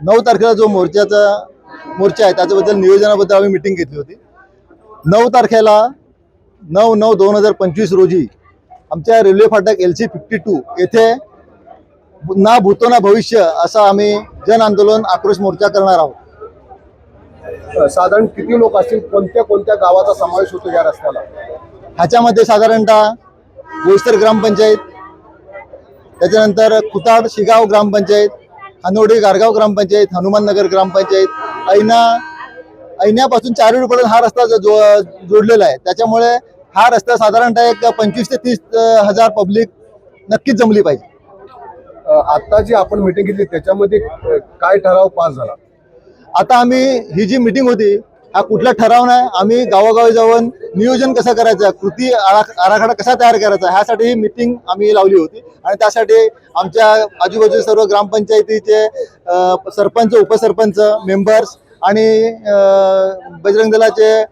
नऊ तारखेला जो मोर्चाचा मोर्चा आहे त्याच्याबद्दल नियोजनाबद्दल आम्ही मिटिंग घेतली होती. नऊ तारखेला नऊ नऊ दोन हजार पंचवीस रोजी आमच्या रेल्वे फाटक एल सी फिफ्टी टू येथे ना भूतो ना भविष्य असा आम्ही जन आंदोलन आक्रोश मोर्चा करणार आहोत. साधारण किती लोक असतील? कोणत्या कोणत्या गावाचा समावेश होतो या रस्त्याला? ह्याच्यामध्ये साधारणतः बोईसर ग्रामपंचायत त्याच्यानंतर खुताड शिगाव ग्रामपंचायत हनोडी गारगाव ग्रामपंचायत हनुमाननगर ग्रामपंचायत ऐना ऐन्यापासून चार पर्यंत हा रस्ता जो जोडलेला आहे. त्याच्यामुळे हा रस्ता साधारणतः एक पंचवीस ते तीस हजार पब्लिक नक्कीच जमली पाहिजे. आता जी आपण मिटिंग घेतली त्याच्यामध्ये काय ठराव पास झाला? आता आम्ही ही जी मिटिंग होती हा कुठला ठराव नाही. आम्ही गावोगावी जाऊन नियोजन कसं करायचं कृती आराखडा कसा तयार करायचा ह्यासाठी ही मिटिंग आम्ही लावली होती. आणि त्यासाठी आमच्या आजूबाजूचे सर्व ग्रामपंचायतीचे सरपंच उपसरपंच मेंबर्स आणि बजरंग दलाचे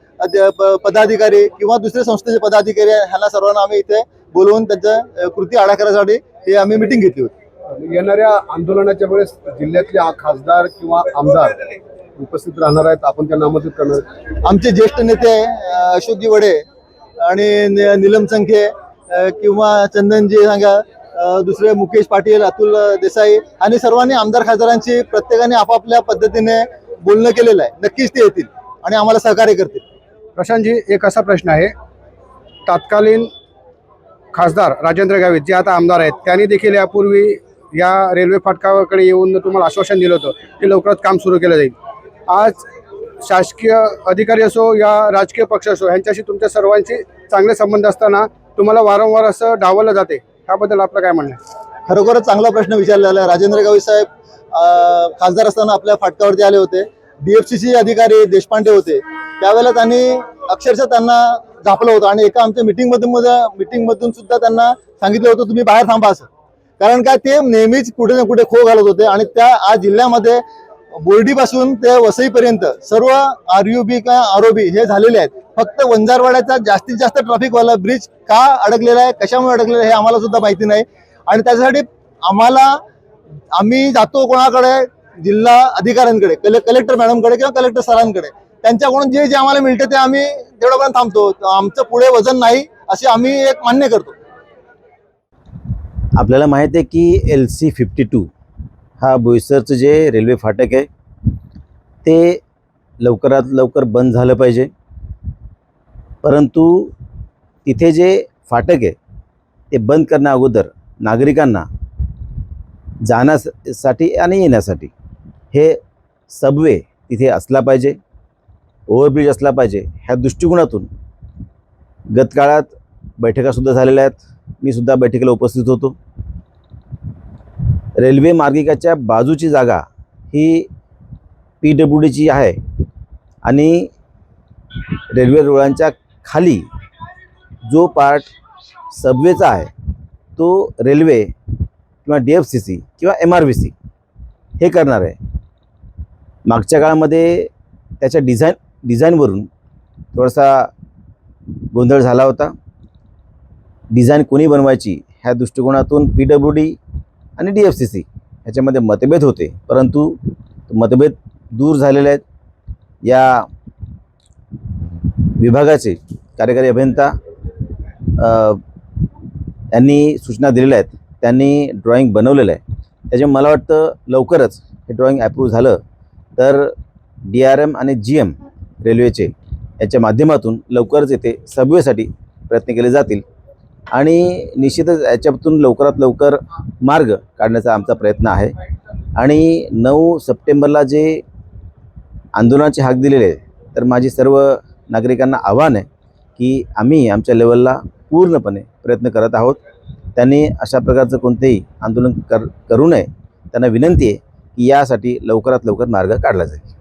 प- पदाधिकारी किंवा दुसऱ्या संस्थेचे पदाधिकारी ह्यांना सर्वांना आम्ही इथे बोलवून त्यांच्या कृती आराखड्यासाठी हे आम्ही मिटिंग घेतली होती. येणाऱ्या आंदोलनाच्या वेळेस जिल्ह्यातले खासदार किंवा आमदार उपस्थित राहणार आहेत. आपण त्यांना आमंत्रित करणार. आमचे ज्येष्ठ नेते अशोकजी वडे आणि नि- निलम संखे किंवा चंदनजी सांगा दुसरे मुकेश पाटील अतुल देसाई आणि सर्वांनी आमदार खासदारांची प्रत्येकाने आपापल्या पद्धतीने बोलणं केलेलं आहे. नक्कीच ते येतील आणि आम्हाला सहकार्य करतील. प्रशांतजी एक असा प्रश्न आहे. तत्कालीन खासदार राजेंद्र गावित जे आता आमदार आहेत त्यांनी देखील यापूर्वी या रेल्वे फाटकाकडे येऊन तुम्हाला आश्वासन दिलं होतं की लवकरच काम सुरू केलं जाईल. आज शासकीय अधिकारी असो या राजकीय पक्ष असो यांच्याशी तुमच्या सर्वांशी चांगले संबंध असताना तुम्हाला वारंवार असं डावलं जाते. त्याबद्दल आपलं काय म्हणणं आहे? खरोखरच चांगला प्रश्न विचारलेला आहे राजेंद्र गावी साहेब खासदार असताना आपल्या फाटकावरती आले होते. डीएफसीचे अधिकारी देशपांडे होते. त्यावेळेला त्यांनी अक्षरशः त्यांना झापलं होतं आणि एका आमच्या मिटिंगमधून मिटिंगमधून सुद्धा त्यांना सांगितलं होतं तुम्ही बाहेर थांबा असं. कारण काय ते नेहमीच कुठे ना कुठे खो घालत होते आणि त्या आज जिल्ह्यामध्ये बोर्डीपासून ते वसईपर्यंत सर्व आर यू बी का आर ओ बी हे झालेले आहेत. फक्त वंजारवाड्याचा जास्तीत जास्त ट्रॅफिकवाला ब्रिज का अडकलेला आहे कशामुळे अडकलेला आहे हे आम्हाला सुद्धा माहिती नाही. आणि त्याच्यासाठी आम्हाला आम्ही जातो कोणाकडे? जिल्हा अधिकाऱ्यांकडे कले कलेक्टर मॅडमकडे किंवा कलेक्टर सरांकडे. त्यांच्याकडून जे जे आम्हाला मिळते ते आम्ही तेवढ्यापर्यंत थांबतो. आमचं पुढे वजन नाही असे आम्ही एक मान्य करतो. आपल्याला माहिती आहे की एल सी फिफ्टी टू हा बोईसरचं जे रेल्वे फाटक आहे ते लवकरात लवकर बंद झालं पाहिजे. परंतु तिथे जे फाटक आहे ते बंद करण्या अगोदर नागरिकांना जाण्यासाठी आणि येण्यासाठी हे सबवे तिथे असला पाहिजे ओव्हरब्रिज असला पाहिजे ह्या दृष्टिकोनातून गतकाळात बैठकासुद्धा झालेल्या आहेत. मी सुद्धा बैठकीला उपस्थित होतो. रेल्वे मार्गिकाच्या बाजूची जागा ही पी डब्ल्यू डीची आहे आणि रेल्वे रुळांच्या खाली जो पार्ट सबवेचा आहे तो रेल्वे किंवा डी एफ सी सी किंवा एम आर व्ही सी हे करणार आहे. मागच्या काळामध्ये त्याच्या डिझाईन डिझाईनवरून थोडासा गोंधळ झाला होता. डिझाईन कोणी बनवायची ह्या दृष्टिकोनातून पी डब्ल्यू डी आणि डी एफ सी सी ह्याच्यामध्ये मतभेद होते. परंतु मतभेद दूर झालेले आहेत. या विभागाचे कार्यकारी अभियंता यांनी सूचना दिलेल्या आहेत. त्यांनी ड्रॉइंग बनवलेलं आहे. त्याच्यामुळे मला वाटतं लवकरच हे ड्रॉइंग ॲप्रूव्ह झालं तर डी आर एम आणि जी एम रेल्वेचे याच्या माध्यमातून लवकरच येथे सबवेसाठी प्रयत्न केले जातील. आणि निश्चितच याच्यातून लवकरात लवकर मार्ग काढण्याचा आमचा प्रयत्न आहे. आणि नऊ सप्टेंबरला जे आंदोलनाचे हाक दिलेले आहे तर माझी सर्व नागरिकांना आव्हान आहे की आम्ही आमच्या लेवलला पूर्णपणे प्रयत्न करत आहोत. त्यांनी अशा प्रकारचं कोणतेही आंदोलन कर करू नये. त्यांना विनंती आहे की यासाठी लवकरात लवकर मार्ग काढला जाईल.